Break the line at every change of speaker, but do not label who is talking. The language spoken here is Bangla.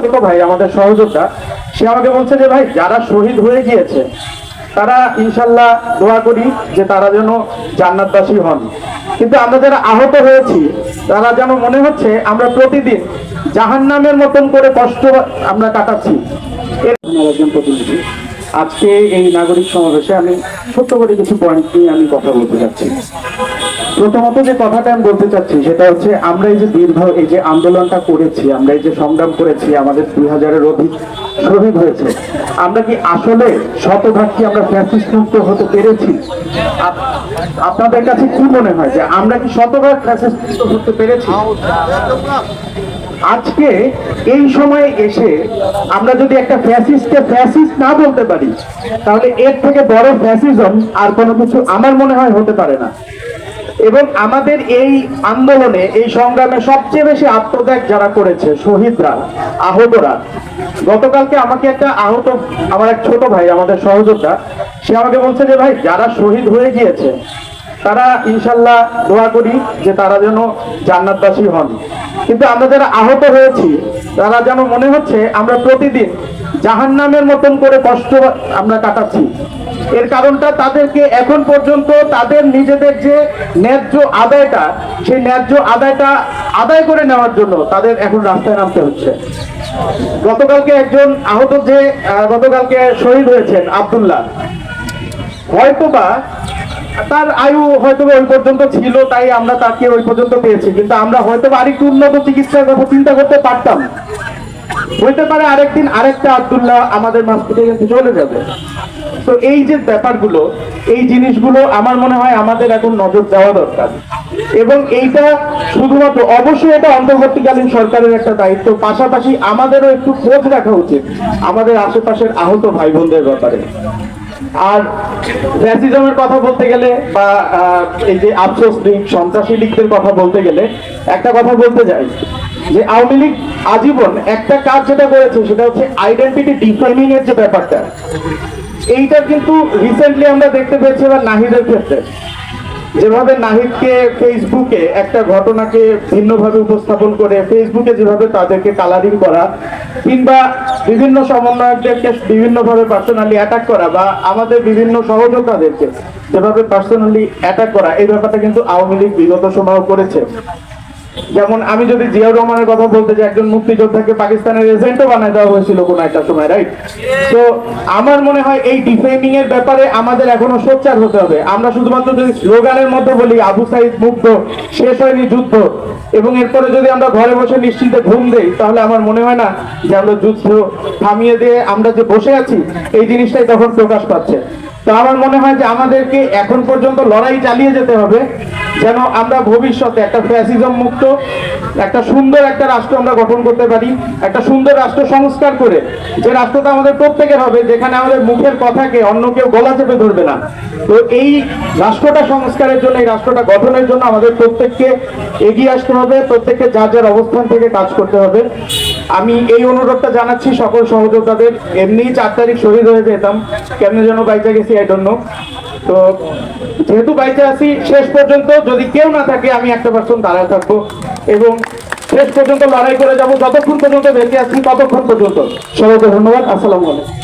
ছোট ভাই, আমাদের সহযোদ্ধা, সে আমাকে বলছে যে, ভাই, যারা শহীদ হয়ে গিয়েছে, তারা ইনশাল্লাহ দোয়া করি যে তারা যেন জান্নাতবাসী হন। কিন্তু আমরা যারা আহত হয়েছি, তারা যেন মনে হচ্ছে আমরা প্রতিদিন জাহান্নামের মতন করে কষ্ট আমরা কাটাচ্ছি। একজন প্রতিনিধি, আজকে এই নাগরিক সমাবেশে আমি সত্য করে কিছু পয়েন্ট নিয়ে আমি কথা বলতে চাচ্ছি প্রথমত যে কথাটা আমি বলতে চাচ্ছি, সেটা হচ্ছে আমরা এই যে দীর্ঘ এই যে আন্দোলনটা করেছি, আমরা এই যে সংগ্রাম করেছি, আমাদের দুই হাজারের অধিক শহীদ হয়েছে, আমরা কি আসলে শতভাগ কি আমরা ফ্যাসিস্ট মুক্ত হতে পেরেছি? আপনাদের কাছে কি মনে হয় যে আমরা কি শতভাগ ফ্যাসিস্ট মুক্ত হতে পেরেছি? আজকে এই সময়ে এসে আমরা যদি একটা ফ্যাসিস্টকে ফ্যাসিস্ট না বলতে পারি, তাহলে এর থেকে বড় ফ্যাসিজম আর কোনো কিছু আমার মনে হয় হতে পারে না। এবং আমাদের এই আন্দোলনে, এই সংগ্রামে সবচেয়ে বেশি আত্মত্যাগ যারা করেছে, শহীদরা, আহতরা। গতকালকে আমাকে একটা আহত, আমার এক ছোট ভাই, আমাদের সহযোদ্ধা, সে আমাকে বলছে যে, ভাই, যারা শহীদ হয়ে গিয়েছে, তারা ইনশাল্লাহ দোয়া করি যে তারা যেন জান্নাতবাসী হন। কিন্তু আমরা যারা আহত হয়েছি, তারা যেন মনে হচ্ছে আমরা প্রতিদিন জাহান্নামের মতন করে কষ্ট আমরা কাটাচ্ছি। এর কারণটা তাদেরকে এখন পর্যন্ত তাদের নিজেদের যে ন্যায্য আদায়টা, সেই ন্যায্য আদায়টা আদায় করে নেওয়ার জন্য তাদের এখন রাস্তায় নামতে হচ্ছে। গতকালকে একজন আহত যে গতকালকে শহীদ হয়েছেন আব্দুল্লাহ। হয়তোবা তার আয়ু হয়তো ওই পর্যন্ত ছিল, তাই আমরা তাকে ওই পর্যন্ত পেয়েছি। কিন্তু আমরা হয়তো আরেকটু উন্নত চিকিৎসার কথা চিন্তা করতে পারতাম। হইতে পারে আরেকদিন আরেকটা আব্দুল্লাহ আমাদের মাছ থেকে কিন্তু চলে যাবে। তো এই যে ব্যাপারগুলো, এই জিনিসগুলো আমার মনে হয় আমাদের এখন নজর দেওয়া দরকার। এবং এইটা শুধুমাত্র অবশ্যই এটা অন্তর্বর্তীকালীন সরকারের একটা দায়িত্ব, পাশাপাশি আমাদেরও একটু খোঁজ রাখা উচিত, আমাদের আশেপাশের আহত ভাই বোনদের ব্যাপারে। আর ফ্যাসিজমের কথা বলতে গেলে বা এই যে আফসোস লীগ সন্ত্রাসী লীগদের কথা বলতে গেলে, একটা কথা বলতে যাই। যে আওয়ামী লীগ আজীবন একটা কাজ যেটা করেছে, সেটা হচ্ছে আইডেন্টিটি ডিফাইনিং এর যে ব্যাপারটা এইটা কিন্তু রিসেন্টলি আমরা দেখতে পেয়েছি এবার নাহিদের ক্ষেত্রে। যেভাবে নাহিদকে ফেসবুকে একটা ঘটনাকে ভিন্নভাবে উপস্থাপন করে ফেসবুকে যেভাবে তাদেরকে কালারিং করা, কিংবা বিভিন্ন সমন্বয়কদেরকে বিভিন্নভাবে পার্সোনালি অ্যাটাক করা, বা আমাদের বিভিন্ন সহযোদ্ধাদেরকে যেভাবে পার্সোনালি অ্যাটাক করা, এই ব্যাপারটা কিন্তু আওয়ামী লীগ বিগত সময় করেছে। যেমন আমি যদি জিয়াউর রহমানের কথা বলতে যে একজন মুক্তিযোদ্ধাকে পাকিস্তানের এজেন্টও বানায় দেওয়া হয়েছিল কোনো একটা সময় রাইট তো আমার মনে হয় এই ডিফেমিং এর ব্যাপারে আমাদের এখনও সোচ্চার হতে হবে। আমরা শুধুমাত্র যদি স্লোগানের মধ্যে বলি আবু সাইদ মুক্ত শেষ হয়নি যুদ্ধ এবং এরপরে যদি আমরা ঘরে বসে নিশ্চিন্তে ঘুম দেই তাহলে আমার মনে হয় না যে আমরা যুদ্ধ থামিয়ে দিয়ে আমরা যে বসে আছি এই জিনিসটাই তখন প্রকাশ পাচ্ছে। তো আমার মনে হয় যে আমাদেরকে এখন পর্যন্ত লড়াই চালিয়ে যেতে হবে, যেন আমরা ভবিষ্যতে একটা ফ্যাসিজম মুক্ত, একটা সুন্দর একটা রাষ্ট্র আমরা গঠন করতে পারি, একটা সুন্দর রাষ্ট্র সংস্কার করে, যে রাষ্ট্রটা আমাদের প্রত্যেকের হবে, যেখানে আমাদের মুখের কথাকে অন্য কেউ গলা চেপে ধরবে না। তো এই রাষ্ট্রটা সংস্কারের জন্য, এই রাষ্ট্রটা গঠনের জন্য আমাদের প্রত্যেককে এগিয়ে আসতে হবে, প্রত্যেককে যার যার অবস্থান থেকে কাজ করতে হবে। আমি এই অনুরোধটা জানাচ্ছি সকল সহযোগিতাদের এমনি চার তারিখ শহীদ হয়ে যেতাম। কেন যেন বাইচা গেছি আই ডোন্ট নো তো যেহেতু বাইচা আছি, শেষ পর্যন্ত যদি কেউ না থাকে, আমি একটা পার্সেন্ট দাঁড়ায় থাকব। এবং শেষ পর্যন্ত লড়াই করে যাব, যতক্ষণ পর্যন্ত বেঁচে আছি, ততক্ষণ পর্যন্ত। সবাইকে ধন্যবাদ। আসসালামু আলাইকুম।